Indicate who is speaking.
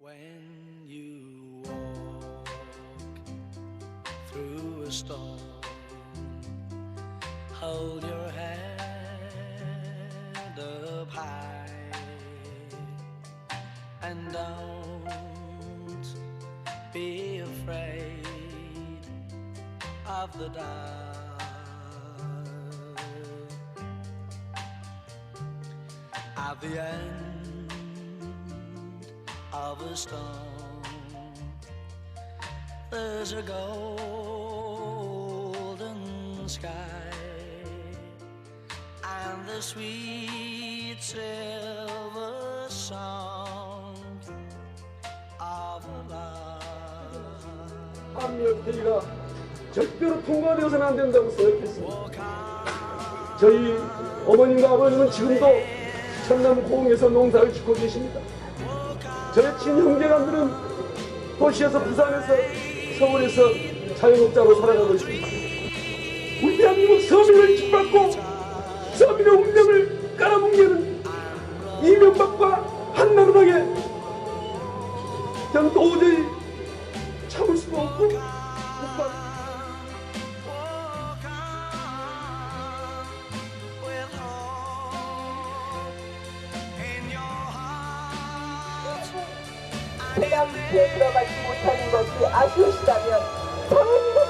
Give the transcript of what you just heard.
Speaker 1: When you walk through a storm, hold your head up high and don't be afraid of the dark. At the end of a storm, there's a golden sky and the sweet silver song of love.
Speaker 2: 절대로 통과되어서는 안 된다고 생각했습니다. 저희 어머님과 아버님은 지금도 전남 고흥에서 농사를 짓고 계십니다. 저의 친형제간들은 도시에서 부산에서 서울에서 자영업자로 살아가고 있습니다. 우리 대한민국 서민을 짓밟고 서민의 운명을 깔아뭉개는 이명박과 한나라당에 저는 도저히 참을 수가 없고
Speaker 3: 대한민국에 들어가지 못하는 것이 아쉬우시다면 저희들과